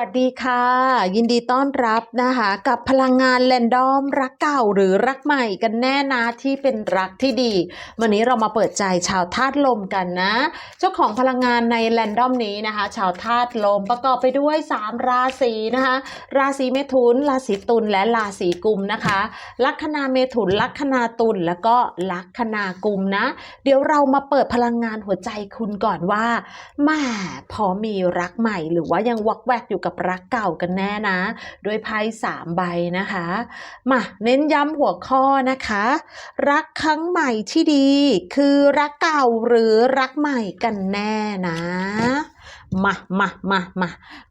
สวัสดีค่ะ ยินดีต้อนรับนะคะ กับพลังงานแรนดอมรักเก่าหรือรักใหม่กันแน่นะที่เป็นรักที่ดี วันนี้เรามาเปิดใจชาวธาตุลมกันนะ เจ้าของพลังงานในแรนดอมนี้นะคะ ชาวธาตุลมประกอบไปด้วย 3 ราศีนะคะ ราศีเมถุน ราศีตุลและราศีกุมนะคะ ลัคนาเมถุน ลัคนาตุลแล้วก็ลัคนากุมนะ เดี๋ยวเรามาเปิดพลังงานหัวใจคุณก่อนว่าแม่พอมีรักใหม่หรือว่ายังวักแวกอยู่กับรักเก่ากันแน่นะด้วยไพ่สามใบนะคะ มาเน้นย้ำหัวข้อนะคะ รักครั้งใหม่ที่ดี คือรักเก่าหรือรักใหม่กันแน่นะ มามามามา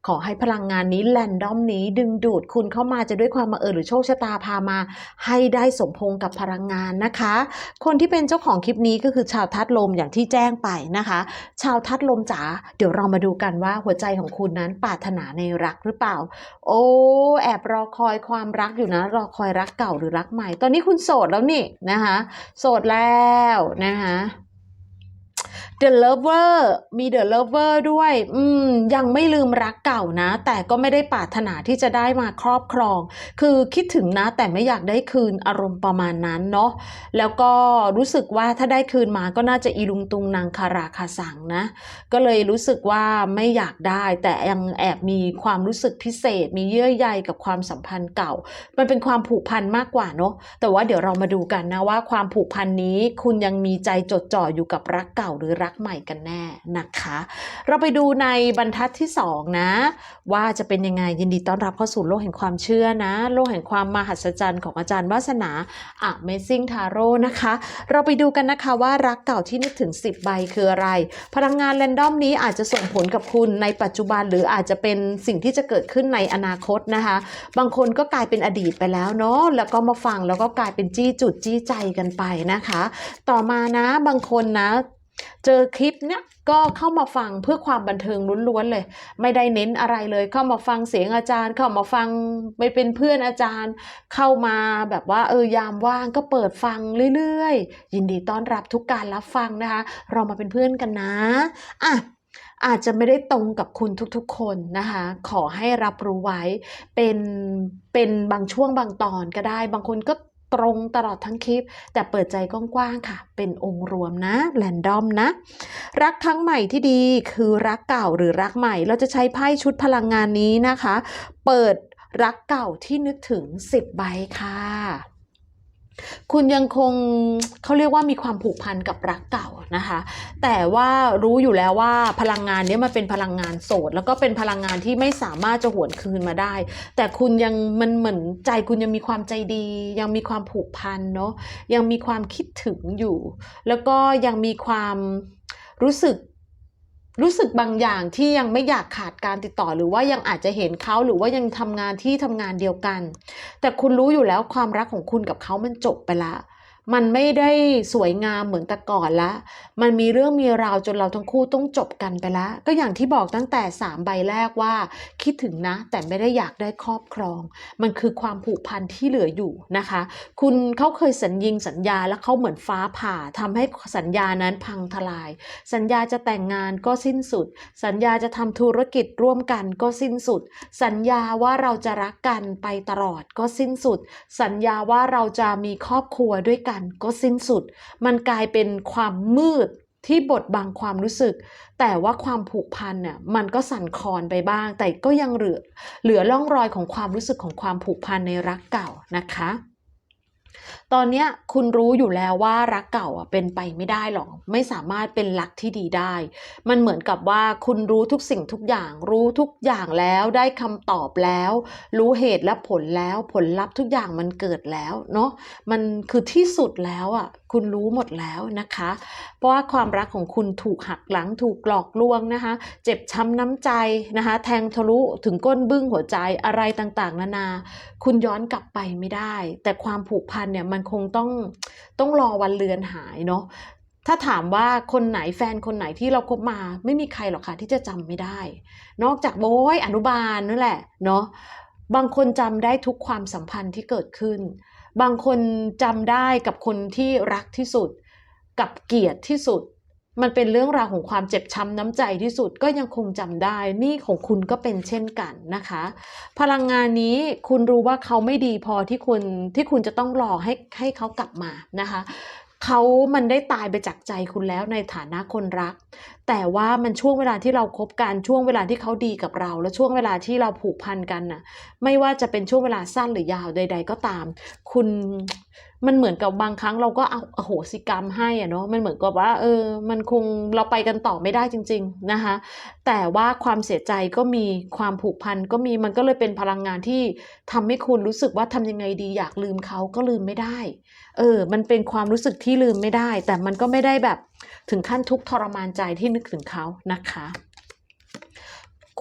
ขอให้พลังงานนี้แรนดอมนี้ดึงดูดคุณเข้ามาจะด้วยความมาเอิญหรือโชคชะตาพามา ให้ได้สมพงกับพลังงานนะคะ คนที่เป็นเจ้าของคลิปนี้ก็คือชาวทัดลมอย่างที่แจ้งไปนะคะ ชาวทัดลมจ๋าเดี๋ยวเรามาดูกันว่าหัวใจของคุณนั้นปรารถนาในรักหรือเปล่า โอ้แอบรอคอยความรักอยู่นะ รอคอยรักเก่าหรือรักใหม่ ตอนนี้คุณโสดแล้วนี่นะคะ โสดแล้วนะคะ The Lover มี The Lover ด้วย อืม ยังไม่ลืมรักเก่านะ แต่ก็ไม่ได้ปรารถนาที่จะได้มาครอบครอง คือคิดถึงนะ แต่ไม่อยากได้คืนอารมณ์ประมาณนั้นเนาะ แล้วก็รู้สึกว่าถ้าได้คืนมาก็น่าจะอีลุงตุงนางคาราคาสังนะ ก็เลยรู้สึกว่าไม่อยากได้ แต่ยังแอบมีความรู้สึกพิเศษ มีเยื่อใยกับความสัมพันธ์เก่า มันเป็นความผูกพันมากกว่าเนาะ แต่ว่าเดี๋ยวเรามาดูกันนะว่า ความผูกพันนี้คุณยังมีใจจดจ่ออยู่กับรักเก่าหรือรักักใหม่กันแน่นะคะ เราไปดูในบรรทัดที่สองนะ ว่าจะเป็นยังไงยินดีต้อนรับเข้าสู่โลกแห่งความเชื่อนะ โลกแห่งความมหัศจรรย์ของอาจารย์วาสนา Amazing Tarot นะคะ เราไปดูกันนะคะว่ารักเก่าที่นึกถึง 10 ใบคืออะไร พลังงานแรนดอมนี้อาจจะส่งผลกับคุณในปัจจุบันหรืออาจจะเป็นสิ่งที่จะเกิดขึ้นในอนาคตนะคะ บางคนก็กลายเป็นอดีตไปแล้วเนาะแล้วก็มาฟังแล้วก็กลายเป็นจี้จุดจี้ใจกันไปนะคะ ต่อมานะบางคนนะ เจอคลิปเนี้ยก็เข้ามาฟังเพื่อความบันเทิงล้วนๆเลย ไม่ได้เน้นอะไรเลย เข้ามาฟังเสียงอาจารย์ เข้ามาฟังไปเป็นเพื่อนอาจารย์ เข้ามาแบบว่าเออยามว่างก็เปิดฟังเรื่อยๆ ยินดีต้อนรับทุกการรับฟังนะคะ เรามาเป็นเพื่อนกันนะอะอาจจะไม่ได้ตรงกับคุณทุกๆ คนนะคะ ขอให้รับรู้ไว้เป็นเป็นบางช่วงบางตอนก็ได้ บางคนก็ ตรงตลอดทั้งคลิป แต่เปิดใจกว้างๆค่ะ เป็นองค์รวมนะแรนดอมนะ รักครั้งใหม่ที่ดีคือรักเก่าหรือรักใหม่ เราจะใช้ไพ่ชุดพลังงานนี้นะคะ เปิดรักเก่าที่นึกถึง 10 ใบค่ะ คุณยังคงเขาเรียกว่ามีความผูกพันกับรักเก่านะคะ แต่ว่ารู้อยู่แล้วว่าพลังงานนี้มันเป็นพลังงานโสด แล้วก็เป็นพลังงานที่ไม่สามารถจะหวนคืนมาได้ แต่คุณยังมันเหมือนใจคุณยังมีความใจดี ยังมีความผูกพันเนาะยังมีความคิดถึงอยู่ แล้วก็ยังมีความรู้สึก รู้สึกบางอย่างที่ยังไม่อยากขาดการติดต่อหรือว่ายังอาจจะเห็นเขาหรือว่ายังทำงานที่ทำงานเดียวกัน แต่คุณรู้อยู่แล้วความรักของคุณกับเขามันจบไปละ มันไม่ได้สวยงามเหมือนแต่ก่อนละ มันมีเรื่องมีราวจนเราทั้งคู่ต้องจบกันไปละ ก็อย่างที่บอกตั้งแต่สามใบแรกว่า คิดถึงนะ แต่ไม่ได้อยากได้ครอบครอง มันคือความผูกพันที่เหลืออยู่นะคะ คุณเขาเคยสัญญิงสัญญาแล้วเขาเหมือนฟ้าผ่าทำให้สัญญานั้นพังทลาย สัญญาจะแต่งงานก็สิ้นสุด สัญญาจะทำธุรกิจร่วมกันก็สิ้นสุด สัญญาว่าเราจะรักกันไปตลอดก็สิ้นสุด สัญญาว่าเราจะมีครอบครัวด้วยกันก็สิ้นสุด มันกลายเป็นความมืดที่บดบังความรู้สึก แต่ว่าความผูกพันเนี่ยมันก็สั่นคลอนไปบ้าง แต่ก็ยังเหลือเหลือร่องรอยของความรู้สึกของความผูกพันในรักเก่านะคะตอนเนี้ยคุณรู้อยู่แล้วว่ารักเก่าอะเป็นไปไม่ได้หรอก ไม่สามารถเป็นรักที่ดีได้ มันเหมือนกับว่าคุณรู้ทุกสิ่งทุกอย่างรู้ทุกอย่างแล้วได้คำตอบแล้ว รู้เหตุและผลแล้วผลลัพธ์ทุกอย่างมันเกิดแล้วเนาะมันคือที่สุดแล้วอะคุณรู้หมดแล้วนะคะ เพราะว่าความรักของคุณถูกหักหลังถูกหลอกลวงนะคะ เจ็บช้ำน้ำใจนะคะ แทงทะลุถึงก้นบึ้งหัวใจอะไรต่างๆ นานา คุณย้อนกลับไปไม่ได้ แต่ความผูกพันเนี่ยมันคงต้องต้องรอวันเลือนหายเนาะถ้าถามว่าคนไหนแฟนคนไหนที่เราคบมาไม่มีใครหรอกค่ะที่จะจำไม่ได้ นอกจากโบยอนุบาลนั่นแหละเนาะบางคนจำได้ทุกความสัมพันธ์ที่เกิดขึ้น บางคนจำได้กับคนที่รักที่สุด กับเกลียดที่สุด มันเป็นเรื่องราวของความเจ็บช้ำน้ำใจที่สุดก็ยังคงจำได้นี่ของคุณก็เป็นเช่นกันนะคะ พลังงานนี้คุณรู้ว่าเขาไม่ดีพอที่คุณที่คุณจะต้องรอให้ให้เขากลับมานะคะเขามันได้ตายไปจากใจคุณแล้วในฐานะคนรัก แต่ว่ามันช่วงเวลาที่เราคบกันช่วงเวลาที่เขาดีกับเรา และช่วงเวลาที่เราผูกพันกันน่ะ ไม่ว่าจะเป็นช่วงเวลาสั้นหรือยาวใด ๆ ก็ตาม คุณ มันเหมือนกับบางครั้งเราก็เอาโหสิกรรมให้อะเนาะมันเหมือนกับว่า เออ มันคงเราไปกันต่อไม่ได้จริง ๆนะคะ แต่ว่าความเสียใจก็มีความผูกพันก็มีมันก็เลยเป็นพลังงานที่ทำให้คุณรู้สึกว่าทำยังไงดีอยากลืมเขาก็ลืมไม่ได้ เออ มันเป็นความรู้สึกที่ลืมไม่ได้ แต่มันก็ไม่ได้แบบถึงขั้นทุกข์ทรมานใจที่นึกถึงเขานะคะ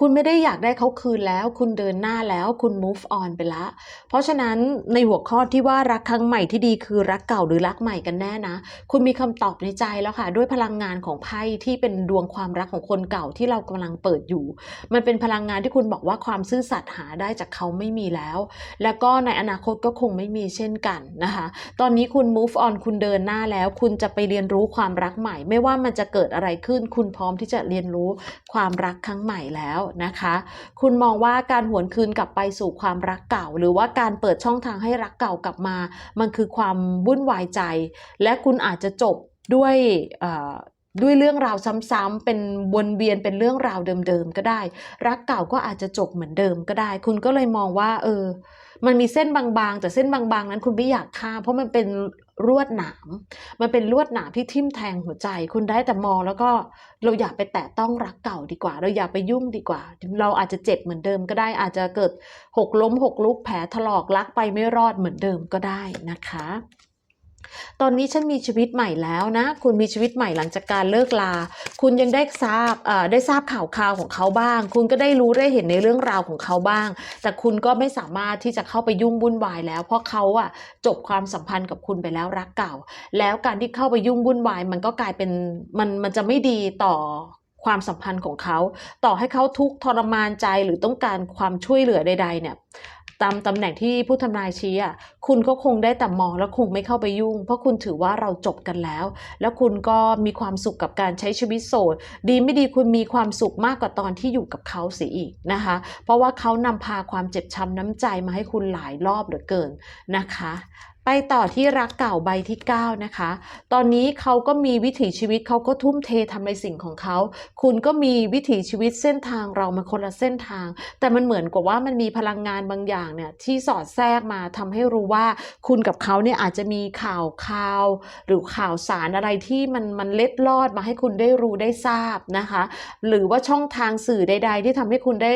คุณไม่ได้อยากได้เขาคืนแล้ว คุณเดินหน้าแล้วคุณ move on ไปละ เพราะฉะนั้นในหัวข้อที่ว่ารักครั้งใหม่ที่ดีคือรักเก่าหรือรักใหม่กันแน่นะ คุณมีคำตอบในใจแล้วค่ะ ด้วยพลังงานของไพ่ที่เป็นดวงความรักของคนเก่าที่เรากำลังเปิดอยู่ มันเป็นพลังงานที่คุณบอกว่าความซื่อสัตย์หาได้จากเขาไม่มีแล้ว แล้วก็ในอนาคตก็คงไม่มีเช่นกันนะคะ ตอนนี้คุณ move on คุณเดินหน้าแล้ว คุณจะไปเรียนรู้ความรักใหม่ ไม่ว่ามันจะเกิดอะไรขึ้น คุณพร้อมที่จะเรียนรู้ความรักครั้งใหม่แล้วนะคะ คุณมองว่าการหวนคืนกลับไปสู่ความรักเก่า หรือว่าการเปิดช่องทางให้รักเก่ากลับมา มันคือความวุ่นวายใจ และคุณอาจจะจบด้วยด้วยเรื่องราวซ้ำๆเป็นวนเวียนเป็นเรื่องราวเดิมๆก็ได้ รักเก่าก็อาจจะจบเหมือนเดิมก็ได้ คุณก็เลยมองว่า เออ มันมีเส้นบางๆ แต่เส้นบางๆ นั้นคุณไม่อยากข้ามเพราะมันเป็น ลวดหนาม มันเป็นลวดหนามที่ทิ่มแทงหัวใจ คุณได้แต่มองแล้วก็เราอย่าไปแตะต้องรักเก่าดีกว่า เราอย่าไปยุ่งดีกว่า เราอาจจะเจ็บเหมือนเดิมก็ได้อาจจะเกิดหกล้มหกลุกแผลถลอกรักไปไม่รอดเหมือนเดิมก็ได้นะคะ ตอนนี้ฉันมีชีวิตใหม่แล้วนะ คุณมีชีวิตใหม่หลังจากการเลิกลา คุณยังได้ทราบเอ่อได้ทราบข่าวคราวของเขาบ้าง คุณก็ได้รู้ได้เห็นในเรื่องราวของเขาบ้าง แต่คุณก็ไม่สามารถที่จะเข้าไปยุ่งวุ่นวายแล้ว เพราะเขาอะจบความสัมพันธ์กับคุณไปแล้วรักเก่า แล้วการที่เข้าไปยุ่งวุ่นวาย มันก็กลายเป็นมันมันจะไม่ดีต่อความสัมพันธ์ของเขา ต่อให้เขาทุกข์ทรมานใจหรือต้องการความช่วยเหลือใด ๆ เนี่ย ตามตำแหน่งที่ผู้ทำนายชี้อะคุณก็คงได้แต่มองแล้วคงไม่เข้าไปยุ่ง เพราะคุณถือว่าเราจบกันแล้ว แล้วคุณก็มีความสุขกับการใช้ชีวิตโสด ดีไม่ดีคุณมีความสุขมากกว่าตอนที่อยู่กับเขาเสียอีกนะคะ เพราะว่าเขานำพาความเจ็บช้ำน้ำใจมาให้คุณหลายรอบเหลือเกินนะคะ ไปต่อที่รักเก่าใบที่ 9 นะคะ ตอนนี้เขาก็มีวิถีชีวิตเขาก็ทุ่มเททำในสิ่งของเขา คุณก็มีวิถีชีวิตเส้นทางเรามันคนละเส้นทาง แต่มันเหมือนกับว่ามันมีพลังงานบางอย่างเนี่ยที่สอดแทรกมาทำให้รู้ว่าคุณกับเขาเนี่ยอาจจะมีข่าวข่าว หรือข่าวสารอะไรที่มันมันเล็ดลอดมาให้คุณได้รู้ได้ทราบนะคะ หรือว่าช่องทางสื่อใด ๆ ที่ทำให้คุณได้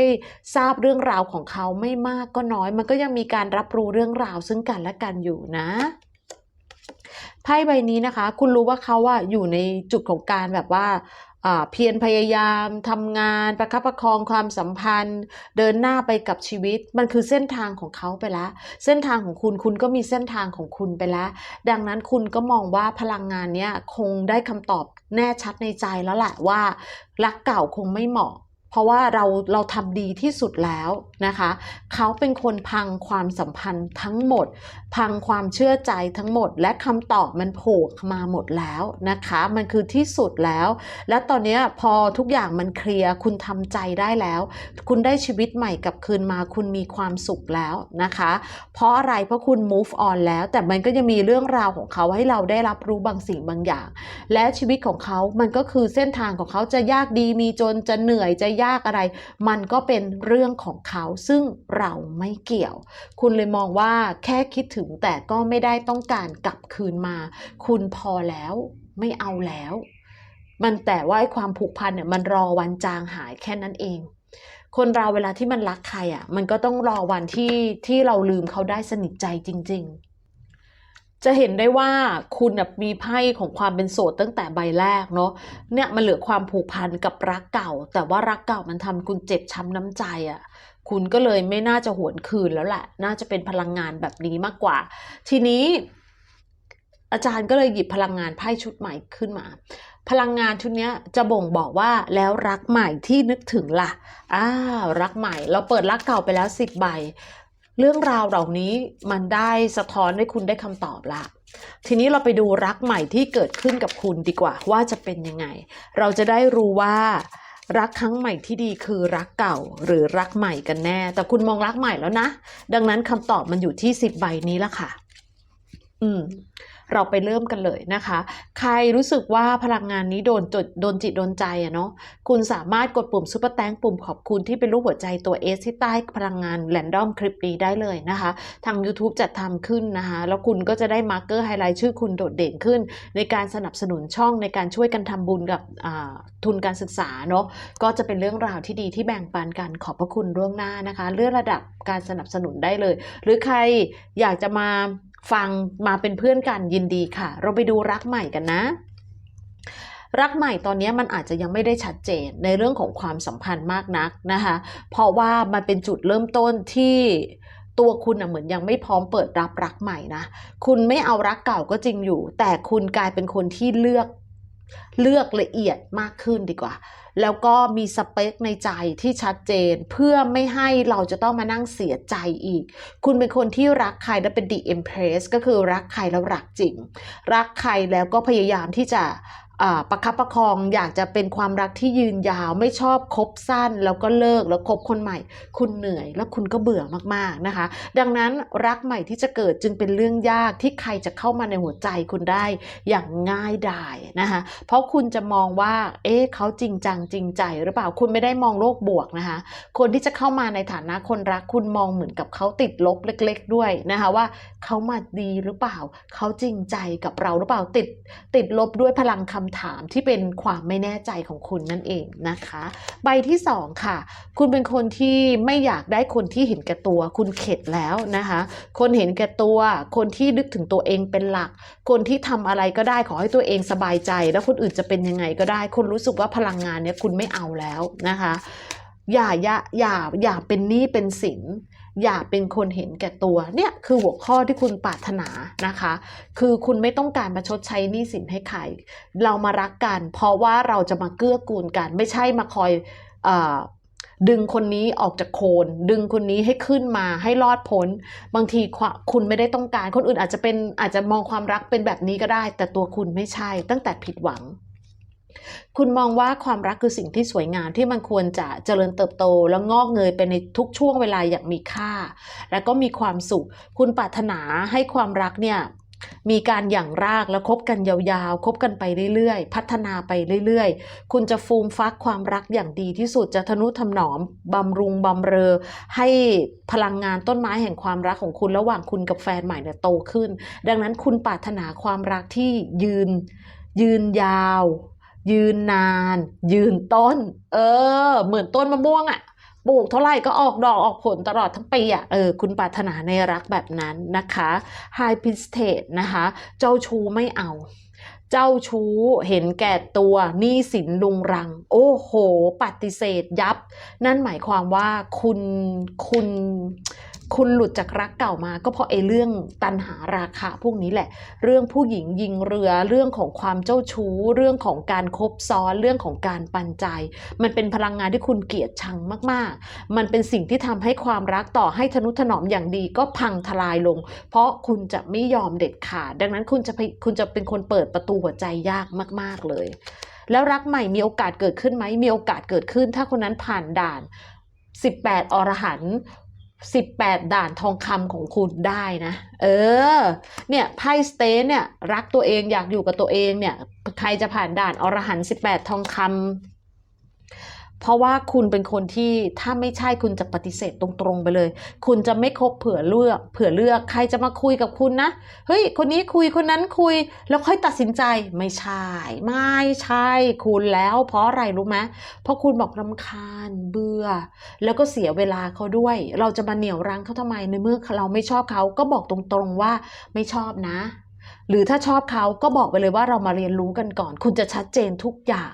ทราบเรื่องราวของเขาไม่มากก็น้อย มันก็ยังมีการรับรู้เรื่องราวซึ่งกันและกันอยู่นะไพ่ใบนี้นะคะ คุณรู้ว่าเขาอะอยู่ในจุดของการแบบว่าเพียรพยายามทำงาน ประคับประคองความสัมพันธ์ เดินหน้าไปกับชีวิต มันคือเส้นทางของเขาไปล้วเส้นทางของคุณคุณก็มีเส้นทางของคุณไปล้วดังนั้นคุณก็มองว่าพลังงานเนี้ยคงได้คำตอบแน่ชัดในใจแล้วแหละว่า รักเก่าคงไม่เหมาะ เพราะว่าเราเราทำดีที่สุดแล้วนะคะ เขาเป็นคนพังความสัมพันธ์ทั้งหมด พังความเชื่อใจทั้งหมด และคำตอบมันโผล่มาหมดแล้วนะคะ มันคือที่สุดแล้ว และตอนนี้พอทุกอย่างมันเคลียร์คุณทำใจได้แล้ว คุณได้ชีวิตใหม่กลับคืนมาคุณมีความสุขแล้วนะคะ เพราะอะไรเพราะคุณ move on แล้ว แต่มันก็ยังมีเรื่องราวของเขาให้เราได้รับรู้บางสิ่งบางอย่าง และชีวิตของเขา มันก็คือเส้นทางของเขาจะยากดีมีจนจะเหนื่อยจะยากอะไร มันก็เป็นเรื่องของเขาซึ่งเราไม่เกี่ยว คุณเลยมองว่าแค่คิดถึงแต่ก็ไม่ได้ต้องการกลับคืนมา คุณพอแล้วไม่เอาแล้ว มันแต่ว่าไอ้ความผูกพันเนี่ยมันรอวันจางหายแค่นั้นเอง คนเราเวลาที่มันรักใครอะ มันก็ต้องรอวันที่ที่เราลืมเขาได้สนิทใจจริง ๆจะเห็นได้ว่าคุณมีไพ่ของความเป็นโสดตั้งแต่ใบแรกเนาะเนี่ยมันเหลือความผูกพันกับรักเก่า แต่ว่ารักเก่ามันทำคุณเจ็บช้ำน้ำใจอะ คุณก็เลยไม่น่าจะหวนคืนแล้วแหละ น่าจะเป็นพลังงานแบบนี้มากกว่า ทีนี้ อาจารย์ก็เลยหยิบพลังงานไพ่ชุดใหม่ขึ้นมา พลังงานชุดนี้จะบ่งบอกว่าแล้วรักใหม่ที่นึกถึงล่ะอ้าวรักใหม่ เราเปิดรักเก่าไปแล้วสิบใบ เรื่องราวเหล่านี้มันได้สะท้อนให้คุณได้คำตอบละทีนี้เราไปดูรักใหม่ที่เกิดขึ้นกับคุณดีกว่าว่าจะเป็นยังไง เราจะได้รู้ว่า รักครั้งใหม่ที่ดีคือรักเก่าหรือรักใหม่กันแน่ แต่คุณมองรักใหม่แล้วนะ ดังนั้นคำตอบมันอยู่ที่สิบใบนี้ละค่ะ อืม เราไปเริ่มกันเลยนะคะ ใครรู้สึกว่าพลังงานนี้โดนจดโดนจิตโดนใจอะเนาะคุณสามารถกดปุ่มซุปเปอร์แตงปุ่มขอบคุณที่เป็นรูปหัวใจตัว S ที่ใต้พลังงานแรนดอมคลิปนี้ได้เลยนะคะ ทาง YouTube จัดทำขึ้นนะคะ แล้วคุณก็จะได้มาร์กเกอร์ไฮไลท์ชื่อคุณโดดเด่นขึ้น ในการสนับสนุนช่องในการช่วยกันทำบุญกับทุนการศึกษาเนาะก็จะเป็นเรื่องราวที่ดีที่แบ่งปันกันขอบพระคุณล่วงหน้านะคะ เลื่อนระดับการสนับสนุนได้เลย หรือใครอยากจะมา ฟังมาเป็นเพื่อนกันยินดีค่ะ เราไปดูรักใหม่กันนะ รักใหม่ตอนนี้มันอาจจะยังไม่ได้ชัดเจนในเรื่องของความสัมพันธ์มากนักนะคะ เพราะว่ามันเป็นจุดเริ่มต้นที่ตัวคุณนะเหมือนยังไม่พร้อมเปิดรับรักใหม่นะ คุณไม่เอารักเก่าก็จริงอยู่ แต่คุณกลายเป็นคนที่เลือก เลือกละเอียดมากขึ้นดีกว่า แล้วก็มีสเปคในใจที่ชัดเจนเพื่อไม่ให้เราจะต้องมานั่งเสียใจอีก คุณเป็นคนที่รักใครแล้วเป็น the empress ก็คือรักใครแล้วรักจริง รักใครแล้วก็พยายามที่จะ ประคับประคองอยากจะเป็นความรักที่ยืนยาวไม่ชอบคบสั้น แล้วก็เลิกแล้วคบคนใหม่ คุณเหนื่อยแล้วคุณก็เบื่อมากๆนะคะ ดังนั้นรักใหม่ที่จะเกิดจึงเป็นเรื่องยากที่ใครจะเข้ามาในหัวใจคุณได้อย่างง่ายดายนะคะเพราะคุณจะมองว่า เอ๊ะเขาจริงจังจริงใจหรือเปล่าคุณไม่ได้มองโลกบวกนะคะ คนที่จะเข้ามาในฐานะคนรักคุณมองเหมือนกับเขาติดลบเล็ก ๆ ด้วยนะคะว่าเขามาดีหรือเปล่าเขาจริงใจกับเราหรือเปล่าติดติดลบด้วยพลังคำถามที่เป็นความไม่แน่ใจของคุณนั่นเองนะคะ ใบที่สองค่ะ คุณเป็นคนที่ไม่อยากได้คนที่เห็นแก่ตัว คุณเข็ดแล้วนะคะ คนเห็นแก่ตัว คนที่นึกถึงตัวเองเป็นหลัก คนที่ทำอะไรก็ได้ขอให้ตัวเองสบายใจ แล้วคนอื่นจะเป็นยังไงก็ได้ คุณรู้สึกว่าพลังงานเนี้ยคุณไม่เอาแล้วนะคะ อย่าอย่าอย่าอย่าเป็นหนี้เป็นสิน อย่าเป็นคนเห็นแก่ตัว เนี่ยคือหัวข้อที่คุณปรารถนานะคะ คือคุณไม่ต้องการมาชดใช้หนี้สินให้ใคร เรามารักกัน เพราะว่าเราจะมาเกื้อกูลกัน ไม่ใช่มาคอยอดึงคนนี้ออกจากโคน ดึงคนนี้ให้ขึ้นมาให้รอดพ้น บางทีควคุณไม่ได้ต้องการ คนอื่นอาจจะเป็นอาจจะมองความรักเป็นแบบนี้ก็ได้ แต่ตัวคุณไม่ใช่ตั้งแต่ผิดหวัง คุณมองว่าความรักคือสิ่งที่สวยงามที่มันควรจะเจริญเติบโต แล้วงอกเงยไปในทุกช่วงเวลาอย่างมีค่า และก็มีความสุข คุณปรารถนาให้ความรักเนี่ยมีการหยั่งรากแล้วคบกันยาวๆ คบกันไปเรื่อยๆ พัฒนาไปเรื่อยๆ คุณจะฟูมฟักความรักอย่างดีที่สุดจะทนุถนอมบำรุงบำเรอ ให้พลังงานต้นไม้แห่งความรักของคุณระหว่างคุณกับแฟนใหม่เนี่ยโตขึ้น ดังนั้นคุณปรารถนาความรักที่ยืน ยืนยาว ยืนนาน ยืนต้น เออ เหมือนต้นมะม่วงอะ่ะปลูกเท่าไหร่ก็ออกดอกออกผลตลอดทั้งปีอะเออคุณปรารถนาในรักแบบนั้นนะคะ High p r i e s t e s s นะคะ เจ้าชู้ไม่เอา เจ้าชู้เห็นแก่ตัวหนี้สินลุงรัง โอ้โห ปฏิเสธยับ นั่นหมายความว่าคุณคุณ คุณหลุดจากรักเก่ามาก็เพราะไอ้เรื่องตันหาราคาพวกนี้แหละ เรื่องผู้หญิงยิงเรือเรื่องของความเจ้าชู้ เรื่องของการคบซ้อนเรื่องของการปันใจ มันเป็นพลังงานที่คุณเกลียดชังมากๆ มันเป็นสิ่งที่ทำให้ความรักต่อให้ทนุถนอมอย่างดีก็พังทลายลง เพราะคุณจะไม่ยอมเด็ดขาดดังนั้นคุณจะคุณจะเป็นคนเปิดประตูหัวใจยากมาก ๆเลย แล้วรักใหม่มีโอกาสเกิดขึ้นไหมมีโอกาสเกิดขึ้น ถ้าคนนั้นผ่านด่าน 18 อรหันต 18 ด่านทองคำของคุณได้นะ เออ เนี่ยไพ่สเตนเนี่ย รักตัวเองอยากอยู่กับตัวเองเนี่ย ใครจะผ่านด่านอรหันต์18 ทองคำ เพราะว่าคุณเป็นคนที่ถ้าไม่ใช่คุณจะปฏิเสธตรงๆไปเลย คุณจะไม่คบเผื่อเลือก เผื่อเลือกใครจะมาคุยกับคุณนะ เฮ้ย คนนี้คุยคนนั้นคุย แล้วค่อยตัดสินใจไม่ใช่ ไม่ใช่ คุณแล้ว เพราะอะไรรู้ไหมเพราะคุณบอกรำคาญเบื่อ แล้วก็เสียเวลาเขาด้วย เราจะมาเหนี่ยวรั้งเขาทำไมในเมื่อเราไม่ชอบเขาก็บอกตรงๆว่าไม่ชอบนะหรือถ้าชอบเขาก็บอกไปเลยว่าเรามาเรียนรู้กันก่อน คุณจะชัดเจนทุกอย่าง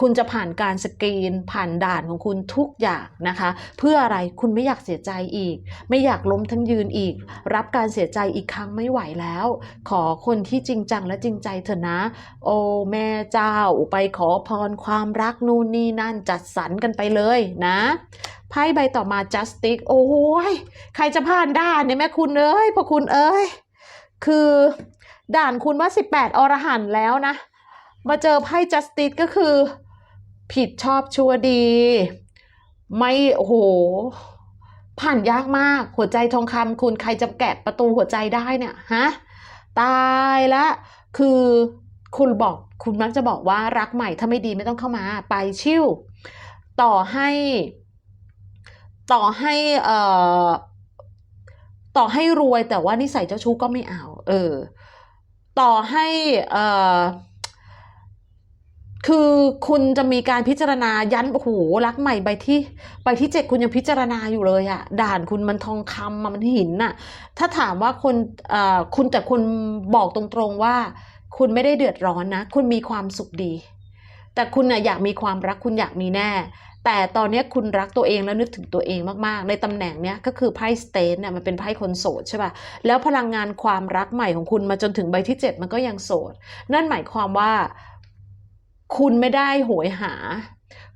คุณจะผ่านการสกรีน ผ่านด่านของคุณทุกอย่างนะคะ เพื่ออะไรคุณไม่อยากเสียใจอีก ไม่อยากล้มทั้งยืนอีก รับการเสียใจอีกครั้งไม่ไหวแล้ว ขอคนที่จริงจังและจริงใจเถอะนะ โอ้แม่เจ้าไปขอพรความรักนู่นนี่นั่นจัดสรรกันไปเลยนะไพ่ใบต่อมา justice โอ้ยใครจะผ่านด่านเนี่ยแม่คุณเอ้ยพอคุณเอ้ยคือด่านคุณว่า 18 อรหันแล้วนะ มาเจอไพ่ justice ก็คือ ผิดชอบชั่วดี ไม่โอ้โห ผ่านยากมาก หัวใจทองคำคุณใครจะแกะประตูหัวใจได้เนี่ยฮะตายละคือคุณบอกคุณมักจะบอกว่ารักใหม่ถ้าไม่ดีไม่ต้องเข้ามา ไปชิ่วต่อให้ ต่อให้เอ่อต่อให้รวยแต่ว่านิสัยเจ้าชู้ก็ไม่เอา เออ ต่อให้เอ่อ คือคุณจะมีการพิจารณายันโอ้โหรักใหม่ใบที่ใบที่เจ็ดคุณยังพิจารณาอยู่เลยอะด่านคุณมันทองคำมันหินน่ะ ถ้าถามว่าคนเอ่อคุณแต่คุณบอกตรงๆว่า คุณไม่ได้เดือดร้อนนะ คุณมีความสุขดี แต่คุณน่ะอยากมีความรักคุณอยากมีแน่ แต่ตอนนี้คุณรักตัวเองแล้วนึกถึงตัวเองมากๆ ในตำแหน่งเนี้ยก็คือไพ่สเตนเนี่ยมันเป็นไพ่คนโสดใช่ป่ะแล้วพลังงานความรักใหม่ของคุณมาจนถึงใบที่ 7 มันก็ยังโสด นั่นหมายความว่า คุณไม่ได้โหยหา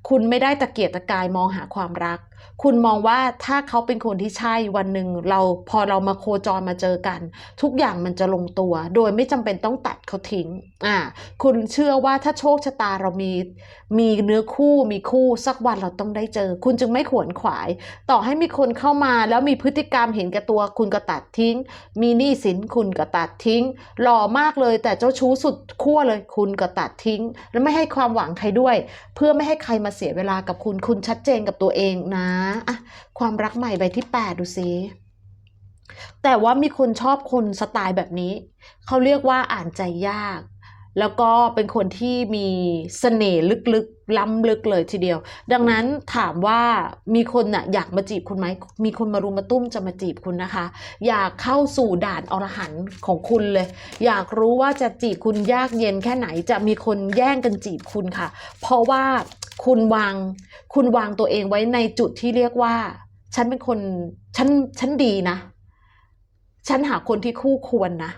คุณไม่ได้ตะเกียกตะกายมองหาความรัก คุณมองว่าถ้าเขาเป็นคนที่ใช่วันหนึ่งเราพอเรามาโคจรมาเจอกัน ทุกอย่างมันจะลงตัว โดยไม่จำเป็นต้องตัดเขาทิ้งอ่าคุณเชื่อว่าถ้าโชคชะตาเรามีมีเนื้อคู่มีคู่สักวันเราต้องได้เจอ คุณจึงไม่ขวนขวาย ต่อให้มีคนเข้ามาแล้วมีพฤติกรรมเห็นแก่ตัว คุณก็ตัดทิ้ง มีหนี้สินคุณก็ตัดทิ้ง หล่อมากเลยแต่เจ้าชู้สุดขั้วเลย คุณก็ตัดทิ้ง แล้วไม่ให้ความหวังใครด้วย เพื่อไม่ให้ใครมาเสียเวลากับคุณคุณชัดเจนกับตัวเองนะอะความรักใหม่ใบที่ 8 ดูสิแต่ว่ามีคนชอบคนสไตล์แบบนี้ เขาเรียกว่าอ่านใจยาก แล้วก็เป็นคนที่มีเสน่ห์ลึกๆ ล้ำลึกเลยทีเดียว ดังนั้นถามว่ามีคนน่ะอยากมาจีบคุณไหม มีคนมารุมมาตุ้มจะมาจีบคุณนะคะ อยากเข้าสู่ด่านอรหันต์ของคุณเลย อยากรู้ว่าจะจีบคุณยากเย็นแค่ไหน จะมีคนแย่งกันจีบคุณค่ะ เพราะว่าคุณวาง คุณวางตัวเองไว้ในจุดที่เรียกว่า ฉันเป็นคน ฉัน ฉันดีนะ ฉันหาคนที่คู่ควรนะ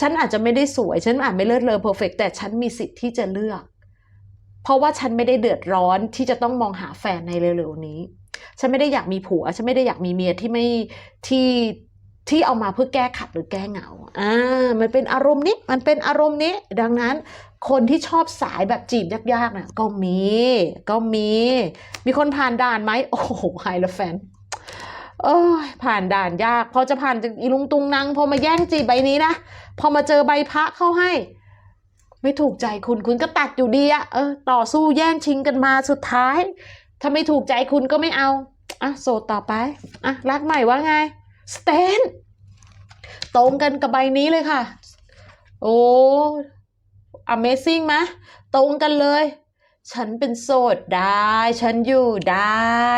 ฉันอาจจะไม่ได้สวย ฉันอาจไม่เลิศเลอเพอร์เฟกแต่ฉันมีสิทธิ์ที่จะเลือก เพราะว่าฉันไม่ได้เดือดร้อนที่จะต้องมองหาแฟนในเร็วๆนี้ ฉันไม่ได้อยากมีผัว ฉันไม่ได้อยากมีเมียที่ไม่ที่ที่เอามาเพื่อแก้ขัดหรือแก้เหงา อ่า มันเป็นอารมณ์นี้ มันเป็นอารมณ์นี้ ดังนั้นคนที่ชอบสายแบบจีบยากๆน่ะก็มี ก็มี มีคนผ่านด่านไหม โอ้โหไฮละแฟน เอ้ยผ่านด่านยาก พอจะผ่านจากอีลุงตุงนังพอมาแย่งจีบใบนี้นะ พอมาเจอใบพระเข้าให้ ไม่ถูกใจคุณคุณก็ตัดอยู่ดีอะเออต่อสู้แย่งชิงกันมาสุดท้าย ถ้าไม่ถูกใจคุณก็ไม่เอาอะโสดต่อไปอะรักใหม่ว่าไงสเตนตรงกันกับใบนี้เลยค่ะ โอ้ Amazing ไหมตรงกันเลย ฉันเป็นโสดได้ ฉันอยู่ได้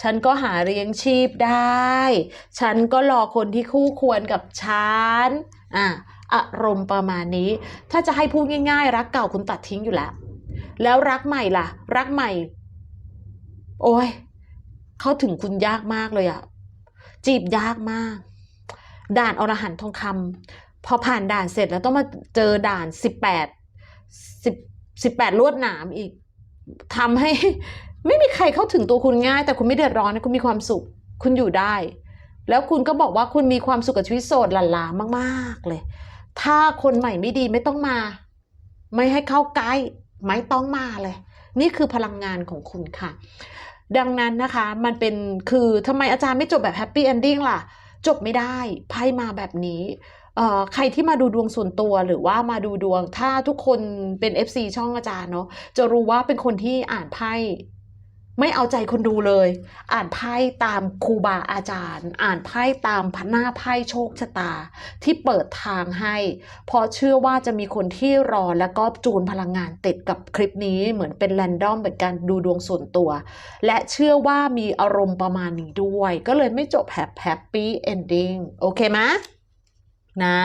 ฉันก็หาเลี้ยงชีพได้ ฉันก็รอคนที่คู่ควรกับฉัน อะ อารมณ์ประมาณนี้ ถ้าจะให้พูดง่าย ๆ รักเก่าคุณตัดทิ้งอยู่แล้ว แล้วรักใหม่ล่ะ รักใหม่ โอ้ย เขาถึงคุณยากมากเลยอะจีบยากมาก ด่านอรหันต์ทองคำพอผ่านด่านเสร็จแล้วต้องมาเจอด่านสิบแปดสิบสิบแปดลวดหนามอีก ทำให้ไม่มีใครเข้าถึงตัวคุณง่าย แต่คุณไม่เดือดร้อนนะคุณมีความสุข คุณอยู่ได้ แล้วคุณก็บอกว่าคุณมีความสุขกับชีวิตโสดหลามากๆเลย ถ้าคนใหม่ไม่ดีไม่ต้องมา ไม่ให้เข้าใกล้ไม่ต้องมาเลย นี่คือพลังงานของคุณค่ะ ดังนั้นนะคะมันเป็นคือทำไมอาจารย์ไม่จบแบบแฮปปี้เอนดิ้งล่ะ จบไม่ได้ไพ่มาแบบนี้ ใครที่มาดูดวงส่วนตัวหรือว่ามาดูดวงถ้าทุกคนเป็น FC ช่องอาจารย์เนาะจะรู้ว่าเป็นคนที่อ่านไพ่ไม่เอาใจคนดูเลย อ่านไพ่ตามครูบาอาจารย์ อ่านไพ่ตามพันหน้าไพ่โชคชะตา ที่เปิดทางให้ เพราะเชื่อว่าจะมีคนที่รอแล้วก็จูนพลังงานติดกับคลิปนี้เหมือนเป็นแรนดอมเป็นการดูดวงส่วนตัว และเชื่อว่ามีอารมณ์ประมาณนี้ด้วย ก็เลยไม่จบแฮปแฮปปี้เอนดิ้งโอเคไหม นะ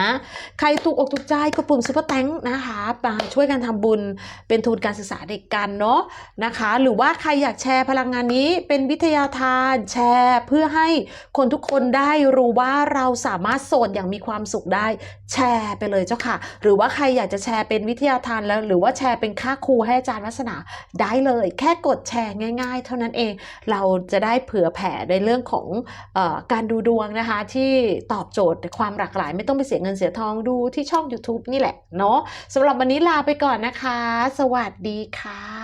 ใครถูกอกถูกใจก็ปุ่มซุปเปอร์แตงนะคะมาช่วยกันทำบุญเป็นทุนการศึกษาเด็กกันเนาะนะคะ หรือว่าใครอยากแชร์พลังงานนี้เป็นวิทยาทานแชร์ เพื่อให้คนทุกคนได้รู้ว่าเราสามารถโสดอย่างมีความสุขได้ แชร์ไปเลยเจ้าค่ะ หรือว่าใครอยากจะแชร์เป็นวิทยาทานแล้ว หรือว่าแชร์เป็นค่าครูให้อาจารย์วัฒนาได้เลย แค่กดแชร์ง่าย ๆ เท่านั้นเอง เราจะได้เผื่อแผ่ในเรื่องของออการดูดวงนะคะ ที่ตอบโจทย์ความหลากหลาย ไม่ต้องไปไปเสียเงินเสียทองดูที่ช่อง YouTube นี่แหละเนาะสำหรับวันนี้ลาไปก่อนนะคะ สวัสดีค่ะ